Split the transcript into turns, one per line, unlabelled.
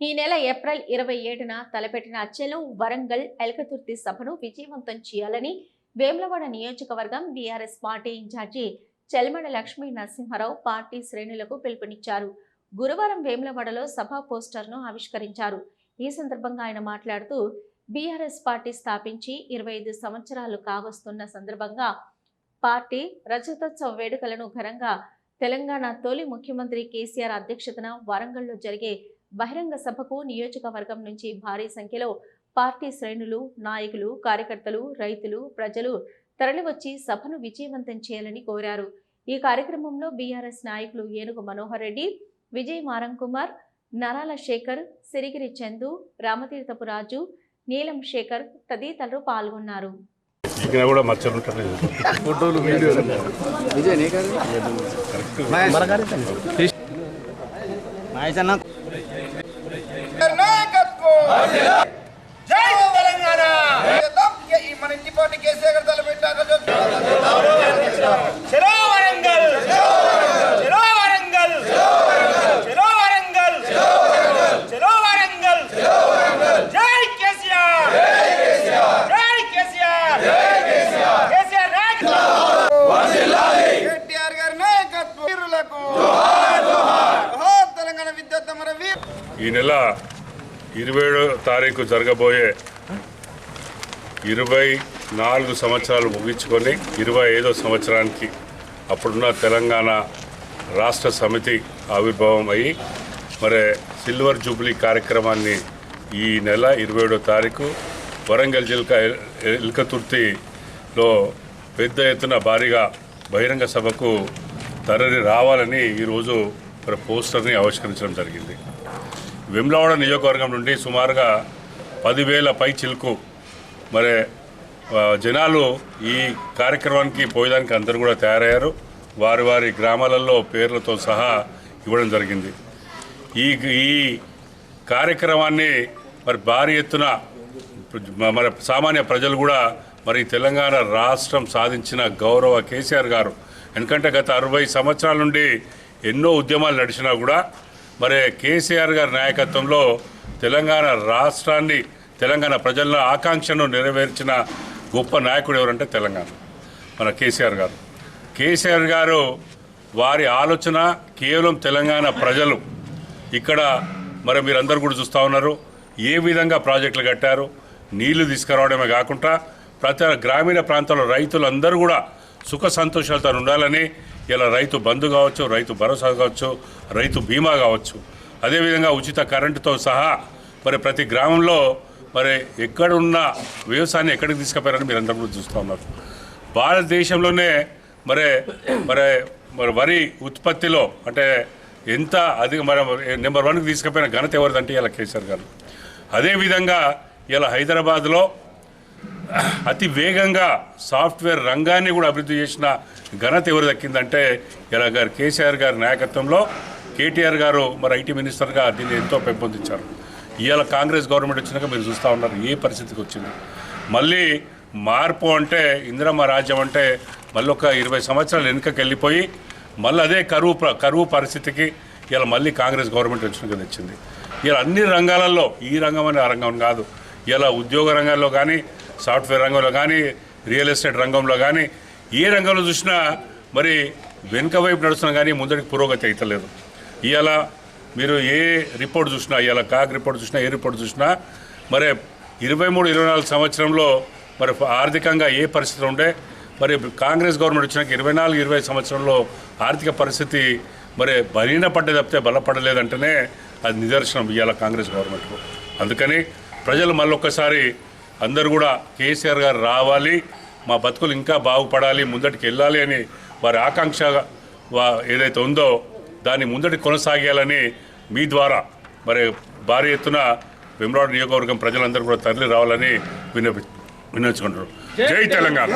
ఈ నెల ఏప్రిల్ ఇరవై ఏడున తలపెట్టిన చెలో వరంగల్ ఎలకతుర్తి సభను విజయవంతం చేయాలని వేములవాడ నియోజకవర్గం BRS party incharge Chelmeda Lakshmi Narasimharao party శ్రేణులకు పిలుపునిచ్చారు. గురువారం వేములవాడలో సభా పోస్టర్ను ఆవిష్కరించారు. ఈ సందర్భంగా ఆయన మాట్లాడుతూ బీఆర్ఎస్ పార్టీ స్థాపించి ఇరవై ఐదు సంవత్సరాలు కావస్తున్న సందర్భంగా పార్టీ రజతోత్సవ వేడుకలను ఘనంగా తెలంగాణ తొలి ముఖ్యమంత్రి కేసీఆర్ అధ్యక్షతన వరంగల్లో జరిగే బహిరంగ సభకు నియోజకవర్గం నుంచి భారీ సంఖ్యలో పార్టీ శ్రేణులు నాయకులు కార్యకర్తలు రైతులు ప్రజలు తరలివచ్చి సభను విజయవంతం చేయాలని కోరారు. ఈ కార్యక్రమంలో బీఆర్ఎస్ నాయకులు ఏనుగు మనోహర్ రెడ్డి విజయ్ మారం కుమార్ నరాల శేఖర్ సిరిగిరి చందు రామతీర్థపు రాజు నీలం శేఖర్ తదితరులు పాల్గొన్నారు.
ఇక్కడ కూడా మచ్చలు ఉంటారు
ఫోటోలు వీడియోలు విజయ్ నీ కాదు మహేష్ అన్న
నాయకత్వం జై తెలంగాణ ఈ మన ఇంటి పార్టీ కేసీఆర్ గారు తలపెట్టారు చలో వరంగల్ చలో వరంగల్ చలో వరంగల్ చలో వరంగల్ జై కేసీఆర్ జై కేసీఆర్ కేసీఆర్ నాయకత్వం కేటీఆర్ గారి నాయకత్వం వీరులకు జోహార్ తెలంగాణ విద్యుత్ మన వీరు
ఈ నెల ఇరవై ఏడో తారీఖు జరగబోయే ఇరవై నాలుగు సంవత్సరాలు ముగించుకొని ఇరవై ఐదో సంవత్సరానికి అప్పుడున్న తెలంగాణ రాష్ట్ర సమితి ఆవిర్భావం అయ్యి మరి సిల్వర్ జూబ్లీ కార్యక్రమాన్ని ఈ నెల ఇరవై ఏడో తారీఖు వరంగల్ జిల్కా ఇల్కతుర్తిలో పెద్ద ఎత్తున భారీగా బహిరంగ సభకు తరలి రావాలని ఈరోజు మరి పోస్టర్ని ఆవిష్కరించడం జరిగింది. వెమ్లవాడ నియోజకవర్గం నుండి సుమారుగా పదివేల పై చిలుకు మరి జనాలు ఈ కార్యక్రమానికి పోయేదానికి అందరూ కూడా తయారయ్యారు. వారి వారి గ్రామాలలో పేర్లతో సహా ఇవ్వడం జరిగింది. ఈ ఈ కార్యక్రమాన్ని మరి భారీ ఎత్తున మరి సామాన్య ప్రజలు కూడా మరి తెలంగాణ రాష్ట్రం సాధించిన గౌరవ కేసీఆర్ గారు. ఎందుకంటే గత అరవై సంవత్సరాల నుండి ఎన్నో ఉద్యమాలు నడిచినా కూడా మరి కేసీఆర్ గారి నాయకత్వంలో తెలంగాణ రాష్ట్రాన్ని తెలంగాణ ప్రజల ఆకాంక్షను నెరవేర్చిన గొప్ప నాయకుడు ఎవరంటే తెలంగాణ మన కేసీఆర్ గారు. కేసీఆర్ గారు వారి ఆలోచన కేవలం తెలంగాణ ప్రజలు. ఇక్కడ మరి మీరందరూ కూడా చూస్తూ ఉన్నారు ఏ విధంగా ప్రాజెక్టులు కట్టారు నీళ్ళు తీసుకురావడమే కాకుండా ప్రతి గ్రామీణ ప్రాంతాల్లో రైతులందరూ కూడా సుఖ సంతోషాలతో ఉండాలని ఇలా రైతు బంధు కావచ్చు రైతు భరోసా కావచ్చు రైతు బీమా కావచ్చు. అదేవిధంగా ఉచిత కరెంటుతో సహా మరి ప్రతి గ్రామంలో మరి ఎక్కడున్న వ్యవసాయాన్ని ఎక్కడికి తీసుకుపోయారని మీరు అందరూ చూస్తూ ఉన్నారు. భారతదేశంలోనే మరి మరి మరి వరి ఉత్పత్తిలో అంటే ఎంత అధిక మరి నెంబర్ వన్కి తీసుకుపోయిన ఘనత ఎవరిదంటే ఇలా కేసీఆర్ గారు. అదేవిధంగా ఇలా హైదరాబాద్లో అతి వేగంగా సాఫ్ట్వేర్ రంగాన్ని కూడా అభివృద్ధి చేసిన ఘనత ఎవరు దక్కిందంటే ఇలా గారు కేసీఆర్ గారి నాయకత్వంలో కేటీఆర్ గారు మరి ఐటీ మినిస్టర్గా దీన్ని ఎంతో పెంపొందించారు. ఇవాళ కాంగ్రెస్ గవర్నమెంట్ వచ్చినాక మీరు చూస్తూ ఉన్నారు ఏ పరిస్థితికి వచ్చింది. మళ్ళీ మార్పు అంటే ఇందిరమ్మ రాజ్యం అంటే మళ్ళీ ఒక ఇరవై సంవత్సరాలు వెనుకకి వెళ్ళిపోయి మళ్ళీ అదే కరువు కరువు పరిస్థితికి ఇలా మళ్ళీ కాంగ్రెస్ గవర్నమెంట్ వచ్చినాక తెచ్చింది. ఇలా అన్ని రంగాలలో ఈ రంగం అనే ఆ రంగం కాదు. ఇలా ఉద్యోగ రంగాల్లో కానీ సాఫ్ట్వేర్ రంగంలో కానీ రియల్ ఎస్టేట్ రంగంలో కానీ ఏ రంగంలో చూసినా మరి వెనుక వైపు నడుస్తున్నా కానీ ముందరికి పురోగతి అవుతలేదు ఇవాళ మీరు ఏ రిపోర్ట్ చూసినా ఇవాళ కాక్ రిపోర్ట్ చూసినా ఏ రిపోర్ట్ చూసినా మరి ఇరవై మూడు ఇరవై నాలుగు సంవత్సరంలో మరి ఆర్థికంగా ఏ పరిస్థితి ఉండే మరి కాంగ్రెస్ గవర్నమెంట్ వచ్చినాక ఇరవై నాలుగు ఇరవై సంవత్సరంలో ఆర్థిక పరిస్థితి మరి బలీన పడ్డ తప్పితే బలపడలేదంటేనే అది నిదర్శనం ఇవాళ కాంగ్రెస్ గవర్నమెంట్కు. అందుకని ప్రజలు మళ్ళొక్కసారి అందరూ కూడా కేసీఆర్ గారు రావాలి మా బతుకులు ఇంకా బాగుపడాలి ముందటికి వెళ్ళాలి అని వారి ఆకాంక్ష ఏదైతే ఉందో దాన్ని ముందటి కొనసాగాలని మీ ద్వారా మరి భారీ ఎత్తున వెమ్రాడ్ నియోజకవర్గం ప్రజలందరూ కూడా తరలి రావాలని విన్నపి విన్నవించుకుంటారు జై తెలంగాణ!